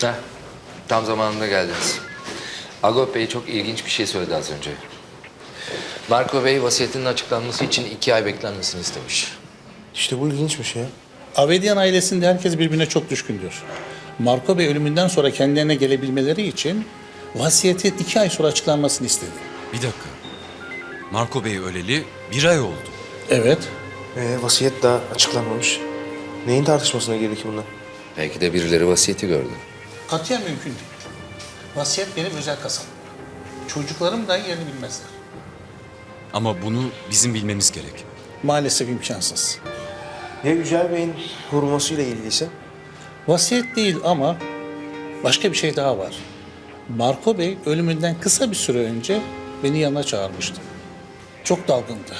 Heh, tam zamanında geldiniz. Agop Bey çok ilginç bir şey söyledi az önce. Marco Bey vasiyetinin açıklanması için iki ay beklenmesini istemiş. İşte bu ilginçmiş ya. Avedian ailesinde herkes birbirine çok düşkündür. Marco Bey ölümünden sonra kendilerine gelebilmeleri için vasiyetin iki ay sonra açıklanmasını istedi. Bir dakika. Marco Bey öleli bir ay oldu. Evet, Ee, vasiyet daha açıklanmamış. Neyin tartışmasına girdi ki bunlar? Belki de birileri vasiyeti gördü. Katiyen mümkün değil. Vasiyet benim özel kasam. Çocuklarım dahi yerini bilmezler. Ama bunu bizim bilmemiz gerek. Maalesef imkansız. Ya Yücel Bey'in vurulmasıyla ilgiliyse? Vasiyet değil ama başka bir şey daha var. Marco Bey ölümünden kısa bir süre önce beni yanına çağırmıştı. Çok dalgındı.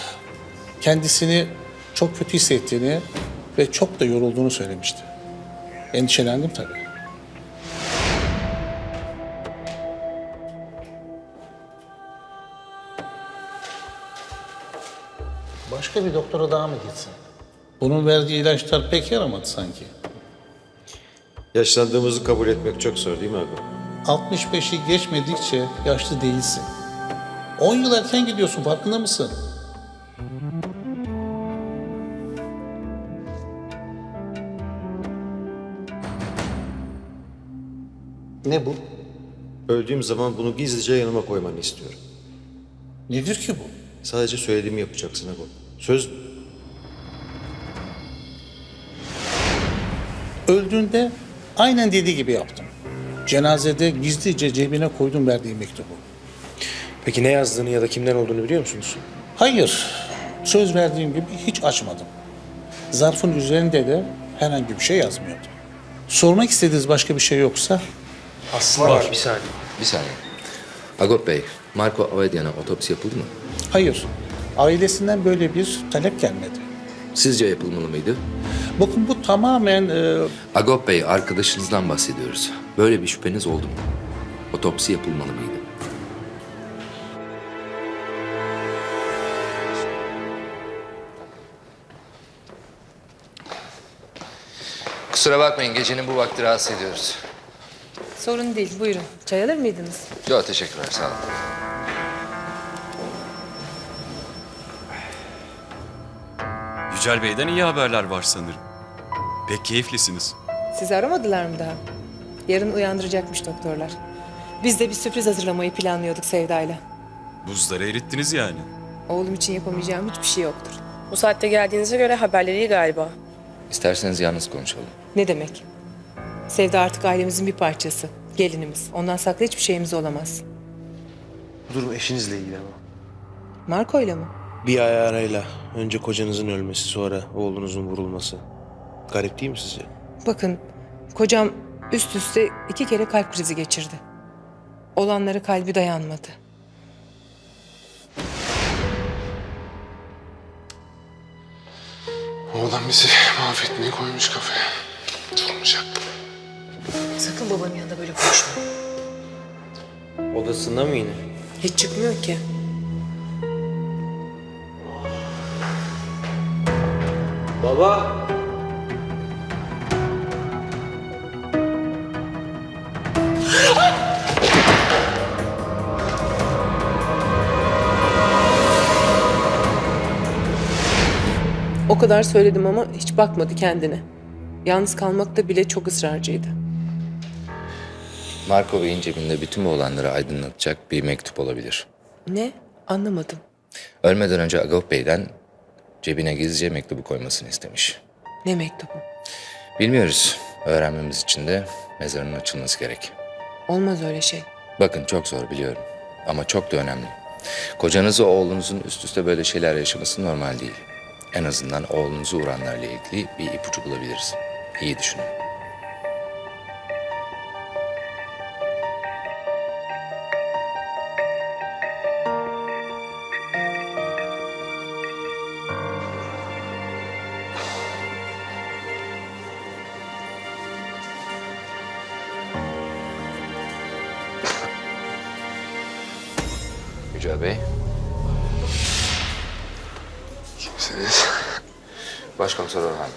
Kendisini çok kötü hissettiğini ve çok da yorulduğunu söylemişti. Endişelendim tabii. Başka bir doktora daha mı gitsin? Bunun verdiği ilaçlar pek yaramadı sanki. Yaşlandığımızı kabul etmek çok zor değil mi abi? 65'i geçmedikçe yaşlı değilsin. 10 yıl erken gidiyorsun farkında mısın? Ne bu? Öldüğüm zaman bunu gizlice yanıma koymanı istiyorum. Nedir ki bu? Sadece söylediğimi yapacaksın abi. Söz Öldüğünde aynen dediği gibi yaptım. Cenazede gizlice cebine koydum verdiği mektubu. Peki ne yazdığını ya da kimden olduğunu biliyor musunuz? Hayır, söz verdiğim gibi hiç açmadım. Zarfın üzerinde de herhangi bir şey yazmıyordu. Sormak istediğiniz başka bir şey yoksa Var. Bir saniye. Bir saniye. Agop Bey, Marco Avedian'a otopsi yapıldı mı? Hayır. Ailesinden böyle bir talep gelmedi. Sizce yapılmalı mıydı? Bakın bu tamamen e, Agop Bey, arkadaşınızdan bahsediyoruz. Böyle bir şüpheniz oldu mu? Otopsi yapılmalı mıydı? Kusura bakmayın, gecenin bu vakti rahatsız ediyoruz. Sorun değil, buyurun. Çay alır mıydınız? Yok, teşekkürler, sağ olun. Yücel Bey'den iyi haberler var sanırım. Pek keyiflisiniz. Sizi aramadılar mı daha? Yarın uyandıracakmış doktorlar. Biz de bir sürpriz hazırlamayı planlıyorduk Sevda'yla. Buzları erittiniz yani. Oğlum için yapamayacağım hiçbir şey yoktur. Bu saatte geldiğinize göre haberleri iyi galiba. İsterseniz yalnız konuşalım. Ne demek? Sevda artık ailemizin bir parçası. Gelinimiz. Ondan saklı hiçbir şeyimiz olamaz. Bu durum eşinizle ilgili ama. Marco'yla mı? Bir ay arayla. Önce kocanızın ölmesi sonra oğlunuzun vurulması. Garip değil mi sizce? Bakın, kocam üst üste iki kere kalp krizi geçirdi. Olanlara kalbi dayanmadı. Oğlan bizi mahvetmeye koymuş kafaya. Durmayacak. Sakın babanın yanında böyle konuşma. Odasında mı yine? Hiç çıkmıyor ki. Baba! O kadar söyledim ama hiç bakmadı kendine. Yalnız kalmakta bile çok ısrarcıydı. Marco Bey'in cebinde bütün bu olanları aydınlatacak bir mektup olabilir. Ne? Anlamadım. Ölmeden önce Agop Bey'den cebine gizlice mektubu koymasını istemiş. Ne mektubu? Bilmiyoruz. Öğrenmemiz için de mezarının açılması gerek. Olmaz öyle şey. Bakın çok zor biliyorum ama çok da önemli. Kocanızı oğlunuzun üst üste böyle şeyler yaşaması normal değil. En azından oğlunuzu vuranlarla ilgili bir ipucu bulabiliriz. İyi düşünün. Yücel Bey, Kimsiniz? Başkomiser Orhan.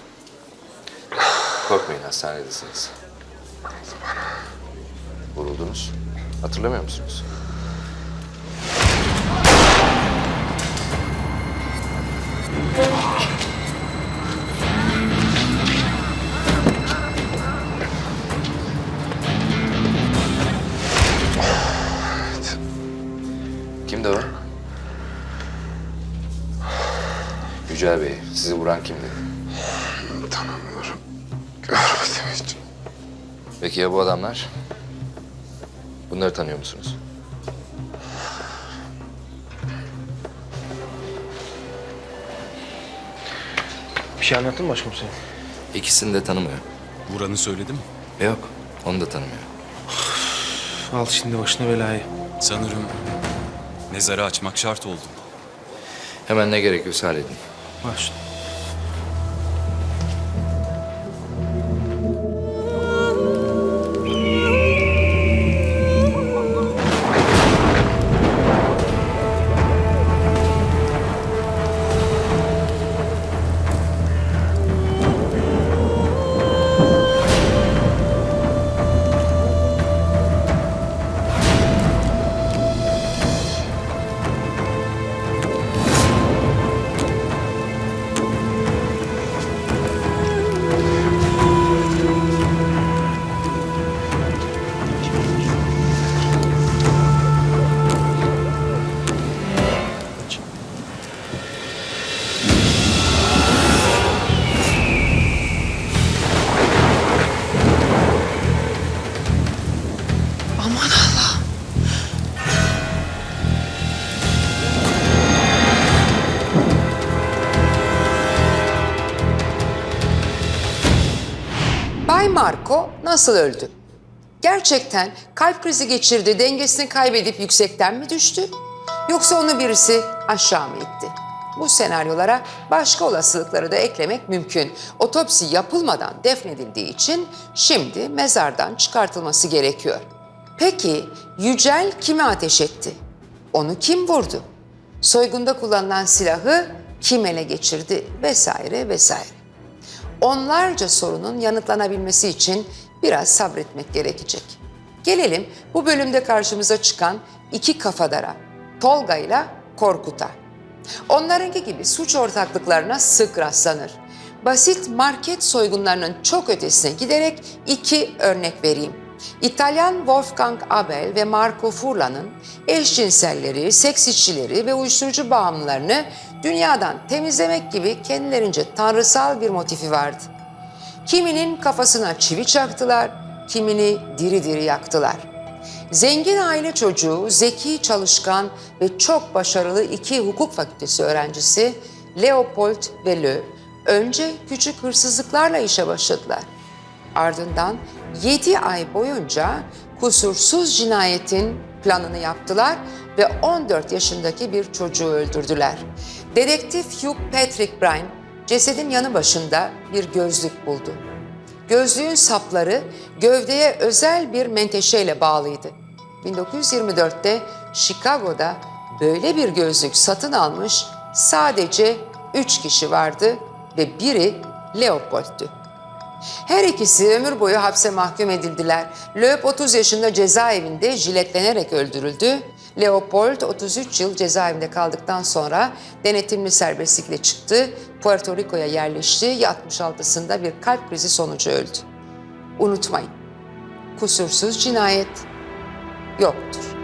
Korkmayın hastanedesiniz. vuruldunuz? Hatırlamıyor musunuz? Kimdi o? Yücel Bey, sizi vuran kimdi? Tanımıyorum. Görmedim hiç. Peki ya bu adamlar? Bunları tanıyor musunuz? Bir şey anlattın mı başkomiserim? İkisini de tanımıyor. Vuranı söyledim. Yok, onu da tanımıyor. Al şimdi başına belayı. Sanırım mezarı açmak şart oldu. Hemen ne gerekiyorsa halledin. Baş. Bay Marco nasıl öldü? Gerçekten kalp krizi geçirdi, dengesini kaybedip yüksekten mi düştü? Yoksa onu birisi aşağı mı itti? Bu senaryolara başka olasılıkları da eklemek mümkün. Otopsi yapılmadan defnedildiği için şimdi mezardan çıkartılması gerekiyor. Peki Yücel kime ateş etti? Onu kim vurdu? Soygunda kullanılan silahı kim ele geçirdi vesaire vesaire onlarca sorunun yanıtlanabilmesi için biraz sabretmek gerekecek. Gelelim bu bölümde karşımıza çıkan iki kafadara, Tolga ile Korkut'a. Onlarınki gibi suç ortaklıklarına sık rastlanır. Basit market soygunlarının çok ötesine giderek iki örnek vereyim. İtalyan Wolfgang Abel ve Marco Furlan'ın eşcinselleri, seks işçileri ve uyuşturucu bağımlılarını dünyadan temizlemek gibi kendilerince tanrısal bir motifi vardı. Kiminin kafasına çivi çaktılar, kimini diri diri yaktılar. Zengin aile çocuğu, zeki, çalışkan ve çok başarılı iki hukuk fakültesi öğrencisi Leopold ve Le önce küçük hırsızlıklarla işe başladılar. Ardından 7 ay boyunca kusursuz cinayetin planını yaptılar ve 14 yaşındaki bir çocuğu öldürdüler. Dedektif Hugh Patrick Bryan cesedin yanı başında bir gözlük buldu. Gözlüğün sapları gövdeye özel bir menteşeyle bağlıydı. 1924'te Chicago'da böyle bir gözlük satın almış sadece 3 kişi vardı ve biri Leopold'tu. Her ikisi ömür boyu hapse mahkum edildiler. Lööp 30 yaşında cezaevinde jiletlenerek öldürüldü. Leopold 33 yıl cezaevinde kaldıktan sonra denetimli serbestlikle çıktı. Puerto Rico'ya yerleşti. 66'sında bir kalp krizi sonucu öldü. Unutmayın, kusursuz cinayet yoktur.